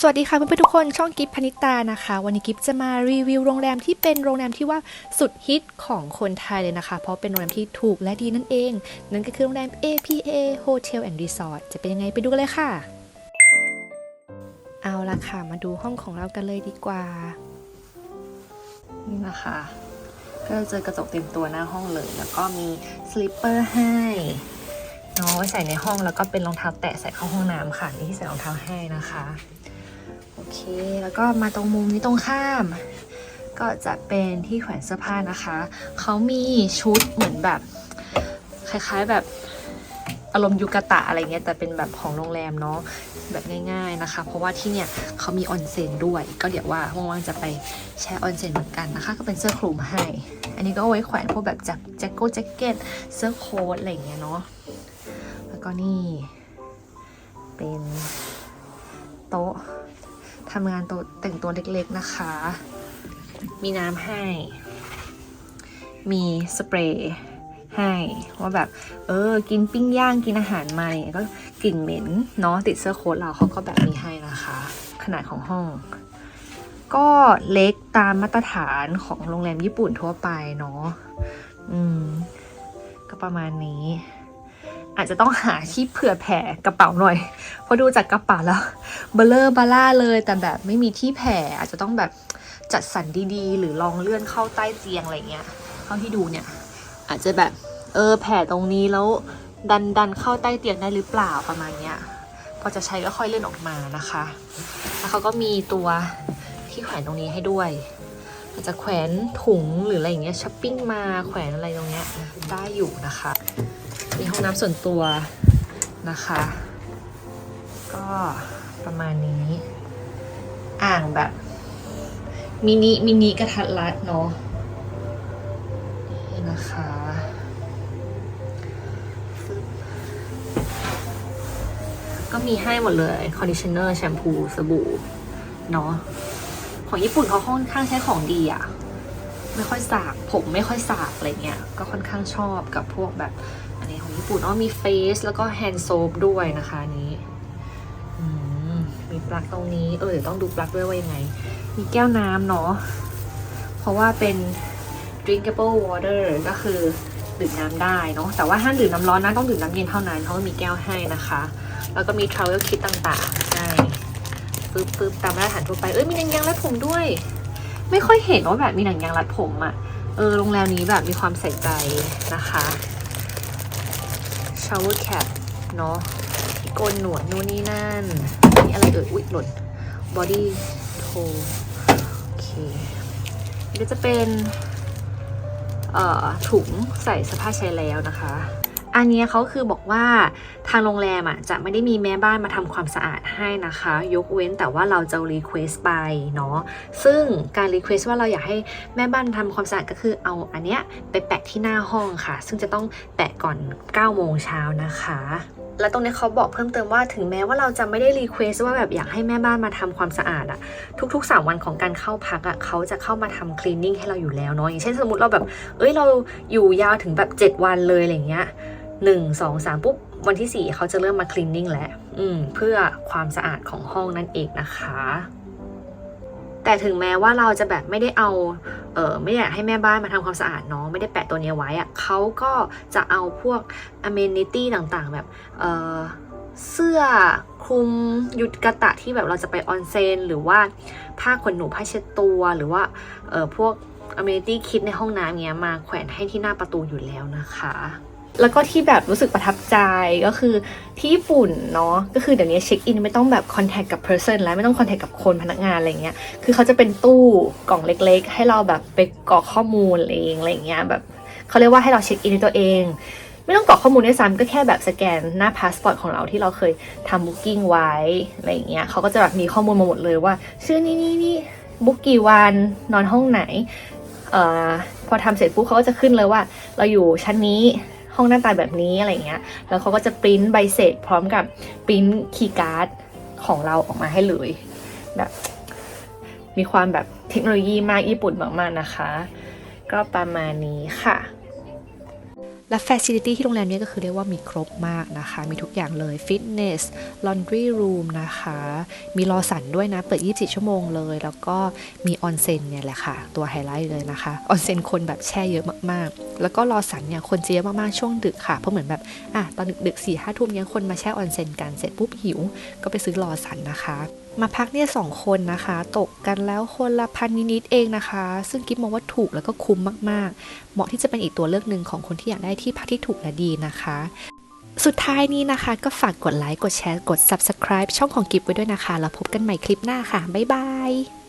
สวัสดีค่ะเพื่อนๆทุกคนช่องกิฟพนิตานะคะ วันนี้กิฟจะมารีวิวโรงแรมที่เป็นโรงแรมที่ว่าสุดฮิตของคนไทยเลยนะคะ เพราะเป็นโรงแรมที่ถูกและดีนั่นเอง นั่นก็คือโรงแรม APA Hotel and Resort จะเป็นยังไงไปดูกันเลยค่ะ เอาละค่ะ มาดูห้องของเรากันเลยดีกว่า นี่นะคะ ก็จะเจอกระจกเต็มตัวหน้าห้องเลย แล้วก็มีสลิปเปอร์ให้เนาะไว้ใส่ในห้องแล้วก็เป็นรองเท้าแตะใส่เข้าห้องน้ำค่ะนี่ที่ใส่รองเท้าให้นะคะ เค แล้วก็มาตรงมุมนี้ตรงข้าม ก็จะเป็นที่แขวนเสื้อผ้านะคะ เขามีชุดเหมือนแบบ คล้ายๆแบบอารมณ์ยูกาตะอะไรเงี้ยแต่เป็นแบบของโรงแรมเนาะแบบง่าย ๆนะคะ เพราะว่าที่เนี่ยเขามีออนเซ็นด้วย ก็เดี๋ยวว่าว่างๆจะไปแช่ออนเซ็นเหมือนกันนะคะ ก็เป็นเสื้อคลุมให้ อันนี้ก็ไว้แขวนพวกแบบแจ็คโก้แจ็คเก็ตเสื้อโค้ทอะไรเงี้ยเนาะแล้วก็นี่ เป็นโต๊ะ ทำงานตัวแต่งตัวเล็กๆนะคะ มีน้ำให้ มีสเปรย์ให้ว่าแบบ เออ กินปิ้งย่างกินอาหารมาเนี่ยก็กลิ่นเหม็นเนาะติดเสื้อโค้ทเราเขาก็แบบมีให้นะคะ ขนาดของห้อง ก็เล็กตามมาตรฐานของโรงแรมญี่ปุ่นทั่วไปเนาะอืม ก็ประมาณนี้ อาจจะต้องหาที่เผื่อแผ่กระเป๋าหน่อย เพราะดูจากกระเป๋าแล้วเบลเลอร์บาร่าเลย แต่แบบไม่มีที่แผ่อาจจะต้องแบบจัดสรรดีๆ หรือลองเลื่อนเข้าใต้เตียงอะไรเงี้ยเท่าที่ดูเนี่ย อาจจะแบบเออแผ่ตรงนี้แล้วดันดันเข้าใต้เตียงได้หรือเปล่าประมาณเนี้ยพอจะใช้ก็ค่อยเลื่อนออกมานะคะ แล้วเขาก็มีตัวที่แขวนตรงนี้ให้ด้วย อาจจะแขวนถุงหรืออะไรอย่างเงี้ยช้อปปิ้งมาแขวนอะไรตรงเนี้ยได้อยู่นะคะ มีห้องน้ำส่วนตัวนะคะ ก็ประมาณนี้ อ่างแบบมินิมินิกระทัดรัดเนาะนี่นะคะก็มีให้หมดเลย คอนดิชเนอร์ แชมพู สบู่ เนาะ ของญี่ปุ่นเขาค่อนข้างใช้ของดีอะไม่ค่อยสากผมไม่ค่อยสากอะไรเงี้ยก็ค่อนข้างชอบกับพวกแบบอันนี้ของญี่ปุ่นอ๋อมีเฟสแล้วก็แฮนด์โซฟด้วยนะคะนี้มีปลั๊กตรงนี้เออเดี๋ยวต้องดูปลั๊กด้วยว่ายังไง มีแก้วน้ำเนาะเพราะว่าเป็น drinkable water ก็คือดื่มน้ำได้เนาะแต่ว่าห้ามดื่มน้ำร้อนนะต้องดื่มน้ำเย็นเท่านั้นเพราะว่ามีแก้วให้นะคะ แล้วก็มี travel kit ต่างๆให้ ปึ๊บปึ๊บตามมาตรฐานทั่วไป เอ้ยมีหนังยางรัดผมด้วย ไม่ค่อยเห็นว่าแบบมีหนังยางรัดผมอะ่ะ เออโรงแรมนี้แบบมีความใส่ใจนะคะ shower cap เนาะที่โกนหนวดนู่นนี่นั่นนี่อะไรเอ่ยอุ๊ยหล่น body toe โอเคนี่ก็จะเป็นเอ่อถุงใส่เสื้อผ้าใช้แล้วนะคะ อันเนี้ยเขาคือบอกว่าทางโรงแรมอะจะไม่ได้มีแม่บ้านมาทำความสะอาดให้นะคะ ยกเว้นแต่ว่าเราจะรีเควสไปเนาะซึ่งการรีเควสว่าเราอยากให้แม่บ้านทำความสะอาดก็คือเอาอันเนี้ยไปแปะที่หน้าห้องค่ะ ซึ่งจะต้องแปะก่อน9โมงเช้านะคะแล้วตรงนี้เขาบอกเพิ่มเติมว่าถึงแม้ว่าเราจะไม่ได้รีเควสว่าแบบอยากให้แม่บ้านมาทำความสะอาดอะทุกๆ 3 วันของการเข้าพักอะเขาจะเข้ามาทำคลีนนิ่งให้เราอยู่แล้วเนาะอย่างเช่นสมมติเราแบบ เอ้ยเราอยู่ยาวถึงแบบ 7 วันเลยอะไรเงี้ย หนึ่งสองสามปุ๊บวันที่4เขาจะเริ่มมาคลีนนิ่งแล้วเพื่อความสะอาดของห้องนั่นเองนะคะ แต่ถึงแม้ว่าเราจะแบบไม่ได้เอาเออไม่อยากให้แม่บ้านมาทำความสะอาดเนาะไม่ได้แปะตัวนี้ไว้อะเขาก็จะเอาพวก amenity ต่างๆ แบบเออเสื้อคลุมยุดกระตะที่แบบเราจะไปออนเซนหรือว่าผ้าขนหนูผ้าเช็ดตัวหรือว่าเออพวก amenity kit ในห้องน้ำเงี้ยมาแขวนให้ที่หน้าประตูอยู่แล้วนะคะ แล้วก็ที่แบบรู้สึกประทับใจก็คือที่ญี่ปุ่นเนาะก็คือเดี๋ยวนี้เช็คอินไม่ต้องแบบคอนแทคกับเพ person แล้วไม่ต้องคอนแทคกับคนพนักงานอะไรเงี้ยคือเขาจะเป็นตู้กล่องเล็กๆ ให้เราแบบไปกรอกข้อมูลเองอะไรเงี้ยแบบเขาเรียกว่าให้เราเช็คอินในตัวเองไม่ต้องกรอกข้อมูลด้วยซ้ำก็แค่แบบสแกนหน้าพาสปอร์ตของเราที่เราเคยทำบุ๊กิ้งไว้อะไรเงี้ยเขาก็จะแบบมีข้อมูลมาหมดเลยว่า ชื่อนี่นี่นี่บุ๊กกี่วันนอนห้องไหนเอ่อพอทำเสร็จปุ๊บเขาก็จะขึ้นเลยว่า เราอยู่ชั้นนี้ ห้องหน้าตาแบบนี้อะไรเงี้ย แล้วเขาก็จะปริ้นใบเสร็จพร้อมกับปริ้นคีย์การ์ดของเราออกมาให้เลยแบบมีความแบบเทคโนโลยีมากญี่ปุ่นมากๆนะคะ ก็ประมาณนี้ค่ะ และ Facility ที่โรงแรมนี้ก็คือเรียกว่ามีครบมากนะคะ มีทุกอย่างเลย Fitness Laundry Room นะคะ มีรอสันด้วยนะ เปิด 24 ชั่วโมงเลย แล้วก็มีออนเซ็นเนี่ยแหละค่ะ ตัวไฮไลท์เลยนะคะ ออนเซ็นคนแบบแช่เยอะมากๆ แล้วก็รอสันเนี่ยคนจะเยอะมากๆ ช่วงดึกค่ะ เพราะเหมือนแบบอะตอนดึกๆ4 5ทุ่มเนี่ยคนมาแช่ออนเซ็นกันเสร็จปุ๊บหิว ก็ไปซื้อรอสันนะคะ มาพักเนี่ยสองคนนะคะ ตกกันแล้วคนละพันนิดๆเองนะคะ ซึ่งกิ๊บมองว่าถูกแล้วก็คุ้มมากๆ เหมาะที่จะเป็นอีกตัวเลือกหนึ่งของคนที่อยากได้ที่พักที่ถูกและดีนะคะ สุดท้ายนี้นะคะ ก็ฝากกดไลค์กดแชร์กด subscribe ช่องของกิฟไว้ด้วยนะคะ แล้วพบกันใหม่คลิปหน้าค่ะ บ๊ายบาย